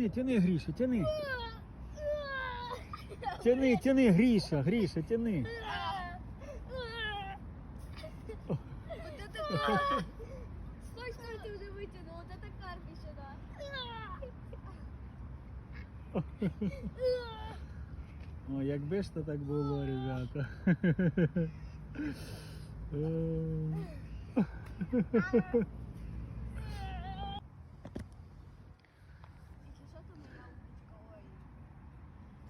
тяни, тяни, Гріша, тяни. Тяни, тяни, Гріша, Гріша, тяни. Вот это... Стой, стой, ты уже вытянул. Вот это карпище, да. О, якби ж то так було, ребята.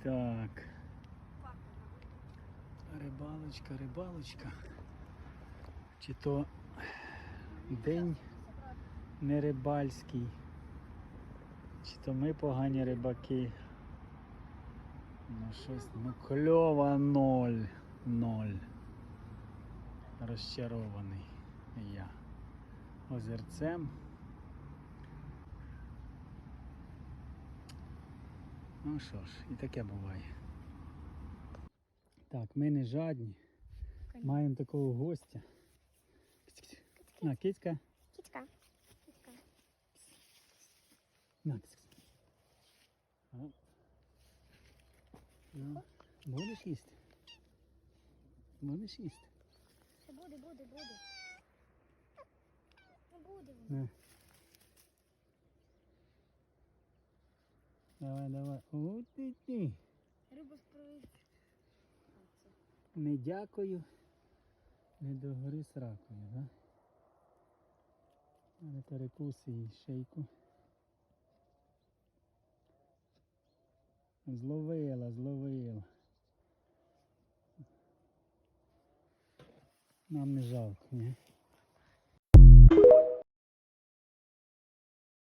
Так, рибалочка, рибалочка. Чи то день не рибальський, чи то ми погані рибаки. Ну щось, ну кльова ноль. Ноль. Розчарований я. Озерцем. Ну що ж, і таке буває. Так, ми не жадні. Маємо такого гостя. На, кицька. Китька. Китька. На, киць-киць. Оп. Ну, Будеш їсти? Будеш їсти? Буде, буде, буде. Ну буде. На. Давай, давай. О, ти ти. Риба спровить. Не дякую. Не догори сракою, да? Але перекуси їй шийку. Зловила, зловила. Нам не жалко, ні?